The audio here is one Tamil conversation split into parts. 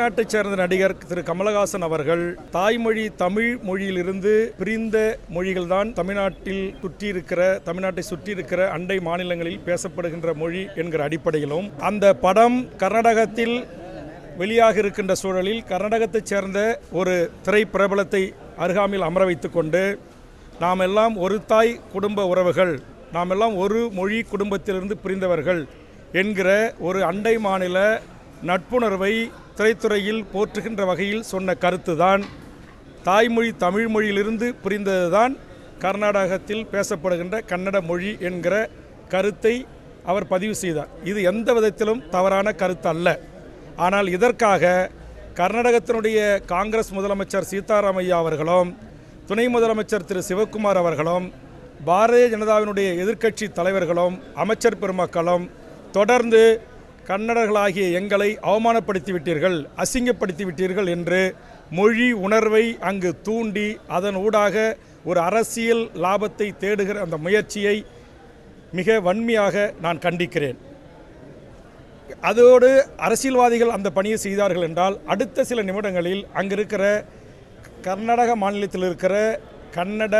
தமிழ்நாட்டைச் சேர்ந்த நடிகர் திரு கமலஹாசன் அவர்கள் தாய்மொழி தமிழ் மொழியிலிருந்து பிரிந்த மொழிகள்தான் தமிழ்நாட்டில் சுற்றியிருக்கிற தமிழ்நாட்டை சுற்றியிருக்கிற அண்டை மாநிலங்களில் பேசப்படுகின்ற மொழி என்கிற அடிப்படையிலும் அந்த படம் கர்நாடகத்தில் வெளியாக இருக்கின்ற சூழலில் கர்நாடகத்தைச் சேர்ந்த ஒரு திரைப்பிரபலத்தை அருகாமையில் அமர வைத்துக் கொண்டு நாம் எல்லாம் ஒரு தாய் குடும்ப உறவுகள் நாம் எல்லாம் ஒரு மொழி குடும்பத்திலிருந்து பிரிந்தவர்கள் என்கிற ஒரு அண்டை மாநில நட்புணர்வை திரைத்துறையில் போற்றுகின்ற வகையில் சொன்ன கருத்துதான் தாய்மொழி தமிழ் மொழியிலிருந்து புரிந்ததுதான் கர்நாடகத்தில் பேசப்படுகின்ற கன்னட மொழி என்கிற கருத்தை அவர் பதிவு செய்தார். இது எந்த விதத்திலும் தவறான கருத்து அல்ல ஆனால் இதற்காக கர்நாடகத்தினுடைய காங்கிரஸ் முதலமைச்சர் சீதாராமையா அவர்களும் துணை முதலமைச்சர் திரு சிவக்குமார் அவர்களும் பாரதிய ஜனதாவினுடைய எதிர்க்கட்சி தலைவர்களும் அமைச்சர் பெருமக்களும் தொடர்ந்து கன்னடர்களாகிய எங்களை அவமானப்படுத்தி விட்டீர்கள் அசிங்கப்படுத்தி விட்டீர்கள் என்று மொழி உணர்வை அங்கு தூண்டி அதன் ஊடாக ஒரு அரசியல் லாபத்தை தேடுகிற அந்த முயற்சியை மிக வன்மையாக நான் கண்டிக்கிறேன். அதோடு அரசியல்வாதிகள் அந்த பணியை செய்தார்கள் என்றால் அடுத்த சில நிமிடங்களில் அங்கு இருக்கிற கர்நாடக மாநிலத்தில் இருக்கிற கன்னட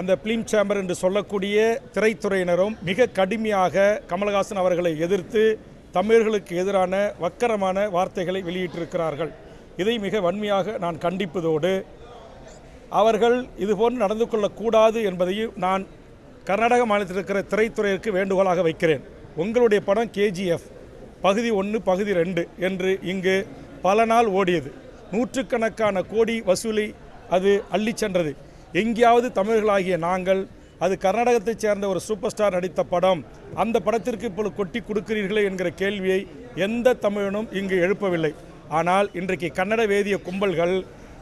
அந்த பிலிம் சேம்பர் என்று சொல்லக்கூடிய திரைத்துறையினரும் மிக கடுமையாக கமலஹாசன் அவர்களை எதிர்த்து தமிழர்களுக்கு எதிரான வக்கரமான வார்த்தைகளை வெளியிட்டிருக்கிறார்கள். இதை மிக வன்மையாக நான் கண்டிப்பதோடு அவர்கள் இதுபோன்று நடந்து கொள்ளக்கூடாது என்பதையும் நான் கர்நாடக மாநிலத்தில் இருக்கிற திரைத்துறையிற்கு வேண்டுகோளாக வைக்கிறேன். உங்களுடைய படம் கேஜிஎஃப் பகுதி ஒன்று பகுதி ரெண்டு என்று இங்கு பல நாள் ஓடியது. நூற்றுக்கணக்கான கோடி வசூலை அது அள்ளிச் சென்றது. எங்கேயாவது தமிழர்களாகிய நாங்கள் அது கர்நாடகத்தைச் சேர்ந்த ஒரு சூப்பர் ஸ்டார் நடித்த படம் அந்த படத்திற்கு இப்பொழுது கொட்டி கொடுக்கிறீர்களே என்கிற கேள்வியை எந்த தமிழனும் இங்கு எழுப்பவில்லை. ஆனால் இன்றைக்கு கன்னட வேதிய கும்பல்கள்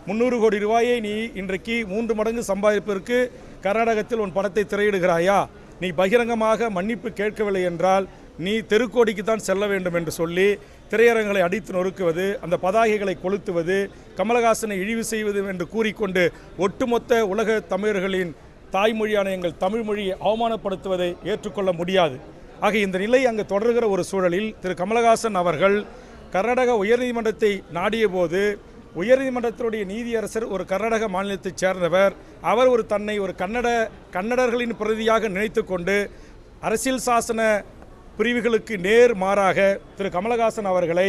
முந்நூறு கோடி ரூபாயை நீ இன்றைக்கு மூன்று மடங்கு சம்பாதிப்பதற்கு கர்நாடகத்தில் உன் படத்தை திரையிடுகிறாயா? நீ பகிரங்கமாக மன்னிப்பு கேட்கவில்லை என்றால் நீ தெருக்கோடிக்கு தான் செல்ல வேண்டும் என்று சொல்லி திரையரங்களை அடித்து நொறுக்குவது அந்த பதாகைகளை கொளுத்துவது கமலஹாசனை இழிவு செய்வது என்று கூறிக்கொண்டு ஒட்டுமொத்த உலக தமிழர்களின் தாய்மொழியான எங்கள் தமிழ் மொழியை அவமானப்படுத்துவதை ஏற்றுக்கொள்ள முடியாது. ஆக இந்த நிலை அங்கு தொடர்கிற ஒரு சூழலில் திரு கமலஹாசன் அவர்கள் கர்நாடக உயர்நீதிமன்றத்தை நாடிய போது உயர்நீதிமன்றத்தினுடைய நீதியரசர் ஒரு கர்நாடக மாநிலத்தைச் சேர்ந்தவர். அவர் ஒரு தன்னை ஒரு கன்னட கன்னடர்களின் பிரதியாக நினைத்து கொண்டு அரசியல் சாசன பிரிவுகளுக்கு நேர் மாறாக திரு கமலஹாசன் அவர்களை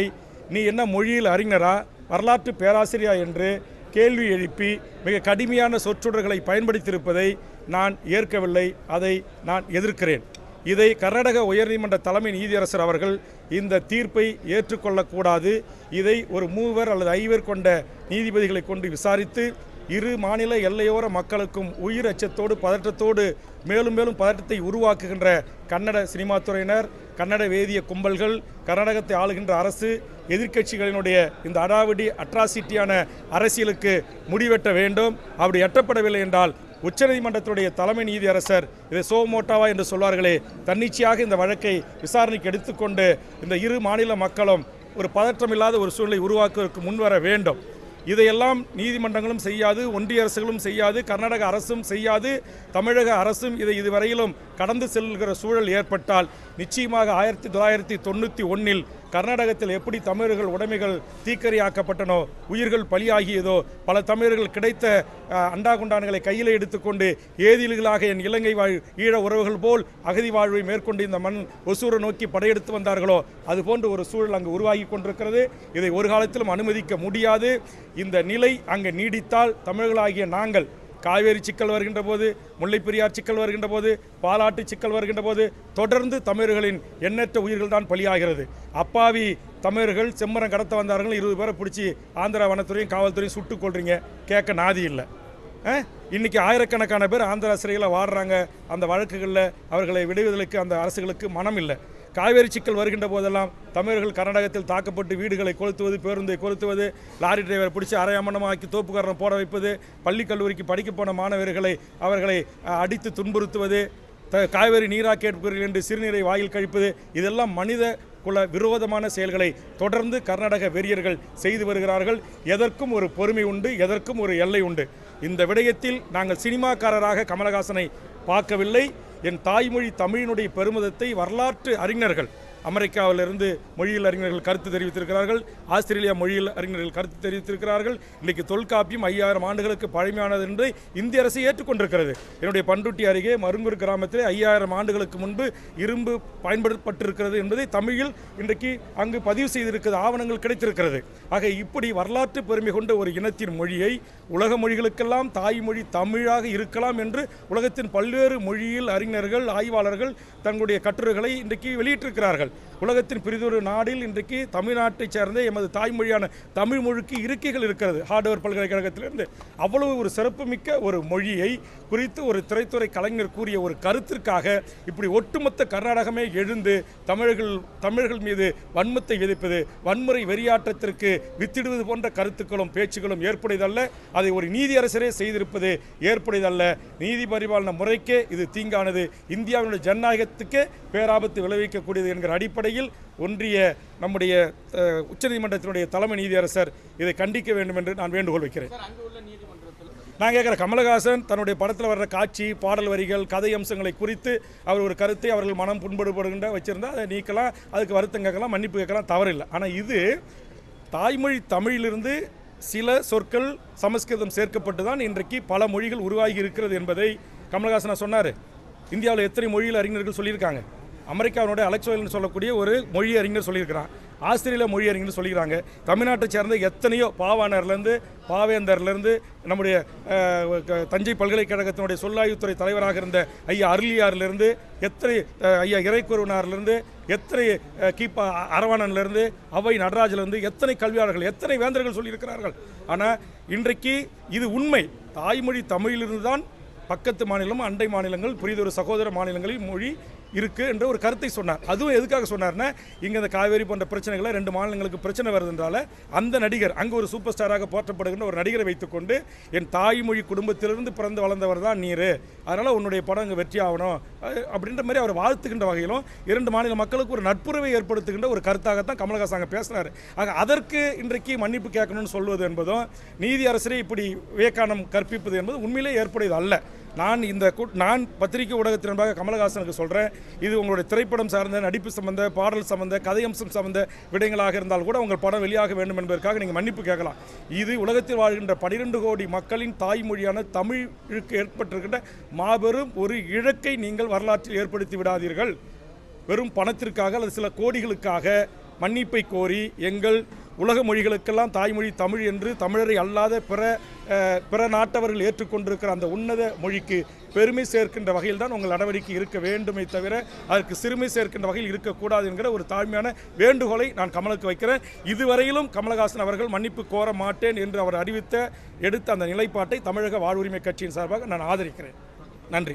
நீ என்ன மொழியில் அறிஞரா வரலாற்று பேராசிரியா என்று கேள்வி எழுப்பி மிக கடுமையான சொற்றொடர்களை பயன்படுத்தியிருப்பதை நான் ஏற்கவில்லை அதை நான் எதிர்க்கிறேன். இதை கர்நாடக உயர்நீதிமன்ற தலைமை நீதியரசர் அவர்கள் இந்த தீர்ப்பை ஏற்றுக்கொள்ளக்கூடாது. இதை ஒரு மூவர் அல்லது ஐவர் கொண்ட நீதிபதிகளை கொண்டு விசாரித்து இரு மாநில எல்லையோர மக்களுக்கும் உயிர் அச்சத்தோடு பதற்றத்தோடு மேலும் மேலும் பதற்றத்தை உருவாக்குகின்ற கன்னட சினிமா துறையினர் கன்னட வேதிய கும்பல்கள் கர்நாடகத்தை ஆளுகின்ற அரசு எதிர்க்கட்சிகளினுடைய இந்த அடாவடி அட்ராசிட்டியான அரசியலுக்கு முடிவெட்ட வேண்டும். அப்படி எட்டப்படவில்லை என்றால் உச்சநீதிமன்றத்துடைய தலைமை நீதியரசர் இதை சோமோட்டாவா என்று சொல்வார்களே தன்னிச்சையாக இந்த வழக்கை விசாரணைக்கு எடுத்துக்கொண்டு இந்த இரு மாநில மக்களும் ஒரு பதற்றமில்லாத ஒரு சூழ்நிலை உருவாக்குவதற்கு முன்வர வேண்டும். இதையெல்லாம் நீதிமன்றங்களும் செய்யாது ஒன்றிய அரசுகளும் செய்யாது கர்நாடக அரசும் செய்யாது தமிழக அரசும் இதை இதுவரையிலும் கடந்து செல்கிற சூழல் ஏற்பட்டால் நிச்சயமாக ஆயிரத்தி தொள்ளாயிரத்தி தொண்ணூற்றி ஒன்றில் கர்நாடகத்தில் எப்படி தமிழர்கள் உடைமைகள் தீக்கரியாக்கப்பட்டனோ உயிர்கள் பலியாகியதோ பல தமிழர்கள் கிடைத்த அண்டாகுண்டான்களை அண்டா குண்டான்களை கையில் எடுத்துக்கொண்டு ஏதில்களாக என் இலங்கை வாழ் ஈழ உறவுகள் போல் அகதி வாழ்வை மேற்கொண்டு இந்த மண் ஒசூரை நோக்கி படையெடுத்து வந்தார்களோ அதுபோன்ற ஒரு சூழல் அங்கு உருவாகி கொண்டிருக்கிறது. இதை ஒரு காலத்திலும் அனுமதிக்க முடியாது. இந்த நிலை அங்கு நீடித்தால் தமிழர்களாகிய நாங்கள் காவேரி சிக்கல் வருகின்ற போது முல்லைப்பெரியார் சிக்கல் வருகின்ற போது பாலாட்டு சிக்கல் வருகின்ற போது தொடர்ந்து தமிழர்களின் எண்ணற்ற உயிர்கள் தான் பலியாகிறது. அப்பாவி தமிழர்கள் செம்மரம் கடத்த வந்தார்கள் இருபது பேரை பிடிச்சி ஆந்திரா வனத்துறையும் காவல்துறையும் சுட்டு கொள்றீங்க கேட்க நாதி இல்லை. அஹ்? இன்னைக்கு ஆயிரக்கணக்கான பேர் ஆந்திரா சிறையில் வாடுறாங்க அந்த வழக்குகளில் அவர்களை விடுவதற்கு அந்த அரசுகளுக்கு மனம் இல்லை. காவேரி சிக்கல் வருகின்ற போதெல்லாம் தமிழர்கள் கர்நாடகத்தில் தாக்கப்பட்டு வீடுகளை கொளுத்துவது பேருந்தை கொளுத்துவது லாரி டிரைவரை பிடிச்சி அரையமனமாக்கி தோப்புக்காரன் போட வைப்பது பள்ளி கல்லூரிக்கு படிக்க போன மாணவர்களை அவர்களை அடித்து துன்புறுத்துவது த காவேரி நீரா கேட்பீர்கள் என்று சிறுநீரை வாயில் கழிப்பது இதெல்லாம் மனித குல விரோதமான செயல்களை தொடர்ந்து கர்நாடக வெறியர்கள் செய்து வருகிறார்கள். எதற்கும் ஒரு பொறுமை உண்டு எதற்கும் ஒரு எல்லை உண்டு. இந்த விடயத்தில் நாங்கள் சினிமாக்காரராக கமலஹாசனை பார்க்கவில்லை. என் தாய்மொழி தமிழினுடைய பெருமிதத்தை வரலாற்று அறிஞர்கள் அமெரிக்காவிலிருந்து மொழியியல் அறிஞர்கள் கருத்து தெரிவித்திருக்கிறார்கள். ஆஸ்திரேலியா மொழியியல் அறிஞர்கள் கருத்து தெரிவித்திருக்கிறார்கள். இன்றைக்கு தொல்காப்பியம் ஐயாயிரம் ஆண்டுகளுக்கு பழமையானது என்று இந்திய அரசு ஏற்றுக்கொண்டிருக்கிறது. என்னுடைய பண்டுட்டி அருகே மருங்கூர் கிராமத்தில் ஐயாயிரம் ஆண்டுகளுக்கு முன்பு இரும்பு பயன்படுத்தப்பட்டிருக்கிறது என்பதை தமிழில் இன்றைக்கு அங்கு பதிவு செய்திருக்கிறது ஆவணங்கள் கிடைத்திருக்கிறது. ஆக இப்படி வரலாற்று பெருமை கொண்ட ஒரு இனத்தின் மொழியை உலக மொழிகளுக்கெல்லாம் தாய்மொழி தமிழாக இருக்கலாம் என்று உலகத்தின் பல்வேறு மொழியில் அறிஞர்கள் ஆய்வாளர்கள் தங்களுடைய கட்டுரைகளை இன்றைக்கு வெளியிட்டிருக்கிறார்கள். உலகத்தின் பிரிதொரு நாடில் இன்றைக்கு தமிழ்நாட்டைச் சேர்ந்த எமது தாய்மொழியான தமிழ் மொழிக்கு இருக்கைகள் இருக்கிறது. ஹார்ட்வேர் பல்கலைக்கழகத்திலிருந்து அவ்வளவு ஒரு சிறப்புமிக்க ஒரு மொழியை குறித்து ஒரு திரைத்துறை கலைஞர் கூறிய ஒரு கருத்திற்காக இப்படி ஒட்டுமொத்த கர்நாடகமே எழுந்து தமிழர்கள் தமிழர்கள் மீது வன்மத்தை விதிப்பது வன்முறை வெறியாட்டத்திற்கு வித்திடுவது போன்ற கருத்துக்களும் பேச்சுக்களும் ஏற்புடையதல்ல. அதை ஒரு நீதியரசரே செய்திருப்பது ஏற்புடையதல்ல. நீதி பரிபாலன முறைக்கே இது தீங்கானது. இந்தியாவினுடைய ஜனநாயகத்துக்கே பேராபத்து விளைவிக்கக்கூடியது என்கிற அடிப்படையில் ஒன்றிய நம்முடைய உச்சநீதிமன்றத்தினுடைய தலைமை நீதியரசர் இதை கண்டிக்க வேண்டும் என்று நான் வேண்டுகோள் வைக்கிறேன். நான் கேட்குற கமலஹாசன் தன்னுடைய படத்தில் வர்ற காட்சி பாடல் வரிகள் கதை அம்சங்களை குறித்து அவர் ஒரு கருத்தை அவர்கள் மனம் புண்படுபடுகின்ற வச்சிருந்தா அதை நீக்கலாம் அதுக்கு வருத்தம் கேட்கலாம் மன்னிப்பு கேட்கலாம் தவறில்லை. ஆனால் இது தாய்மொழி தமிழிலிருந்து சில சொற்கள் சமஸ்கிருதம் சேர்க்கப்பட்டு தான் இன்றைக்கு பல மொழிகள் உருவாகி இருக்கிறது என்பதை கமலஹாசன் சொன்னார். இந்தியாவில் எத்தனை மொழியில் அறிஞர்கள் சொல்லியிருக்காங்க? அமெரிக்காவினுடைய அலெக்சோயில்னு சொல்லக்கூடிய ஒரு மொழி அறிஞர் சொல்லியிருக்கிறான். ஆஸ்திரேலியா மொழி அறிஞர் சொல்லிக்கிறாங்க தமிழ்நாட்டை சேர்ந்த எத்தனையோ பாவாணர்லேருந்து பாவேந்தர்லேருந்து நம்முடைய க- தஞ்சை பல்கலைக்கழகத்தினுடைய சொல்லாய்வுத்துறை தலைவராக இருந்த ஐயா அருளியார்லேருந்து எத்தனை ஐயா இறைக்குருவனார்லேருந்து எத்தனை கீப்பா அரவணன்லேருந்து அவை நடராஜிலிருந்து எத்தனை கல்வியாளர்கள் எத்தனை வேந்தர்கள் சொல்லியிருக்கிறார்கள். ஆனால் இன்றைக்கு இது உண்மை. தாய்மொழி தமிழிலிருந்து தான் பக்கத்து மாநிலம் அண்டை மாநிலங்கள் புரிதொரு சகோதர மாநிலங்களில் மொழி இருக்குது என்ற ஒரு கருத்தை சொன்னார். அதுவும் எதுக்காக சொன்னார்னா இங்கே இந்த காவேரி போன்ற பிரச்சனைகளை ரெண்டு மாநிலங்களுக்கு பிரச்சனை வருதுன்றால அந்த நடிகர் அங்கே ஒரு சூப்பர் ஸ்டாராக போற்றப்படுகின்ற ஒரு நடிகரை வைத்துக்கொண்டு என் தாய்மொழி குடும்பத்திலிருந்து பிறந்து வளர்ந்தவர் தான் நீர். அதனால் உன்னுடைய படம் இங்கே வெற்றி ஆகணும். அப்படின்ற மாதிரி அவர் வாழ்த்துக்கின்ற வகையிலும் இரண்டு மாநில மக்களுக்கு ஒரு நட்புறவை ஏற்படுத்துகின்ற ஒரு கருத்தாகத்தான் கமலஹாசன் அங்கே பேசினார் ஆக அதற்கு இன்றைக்கு மன்னிப்பு கேட்கணும்னு சொல்வது என்பதும் நீதி அரசரே இப்படி விவேகானம் கற்பிப்பது என்பது உண்மையிலே ஏற்புடையது அல்ல. நான் இந்த நான் பத்திரிகை ஊடகத்தினராக கமலஹாசனுக்கு சொல்கிறேன் இது உங்களுடைய திரைப்படம் சார்ந்த நடிப்பு சம்பந்த பாடல் சம்பந்த கதையம்சம் சம்பந்த விடயங்களாக இருந்தால் கூட உங்கள் படம் வெளியாக வேண்டும் என்பதற்காக நீங்கள் மன்னிப்பு கேட்கலாம். இது உலகத்தில் வாழ்கின்ற பனிரெண்டு கோடி மக்களின் தாய்மொழியான தமிழுக்கு ஏற்பட்டிருக்கின்ற மாபெரும் ஒரு இழக்கை நீங்கள் வரலாற்றில் ஏற்படுத்தி விடாதீர்கள். வெறும் பணத்திற்காக அல்லது சில கோடிகளுக்காக மன்னிப்பை கோரி எங்கள் உலக மொழிகளுக்கெல்லாம் தாய்மொழி தமிழ் என்று தமிழரை அல்லாத பிற பிற நாட்டவர்கள் ஏற்றுக்கொண்டிருக்கிற அந்த உன்னத மொழிக்கு பெருமை சேர்க்கின்ற வகையில் தான் உங்கள் நடவடிக்கை இருக்க வேண்டுமே தவிர அதற்கு சிறுமை சேர்க்கின்ற வகையில் இருக்கக்கூடாது என்கிற ஒரு தாழ்மையான வேண்டுகோளை நான் கமலுக்கு வைக்கிறேன். இதுவரையிலும் கமலஹாசன் அவர்கள் மன்னிப்பு கோர மாட்டேன் என்று அவர் அறிவித்த எடுத்த அந்த நிலைப்பாட்டை தமிழக வாழ்வுரிமை கட்சியின் சார்பாக நான் ஆதரிக்கிறேன். நன்றி.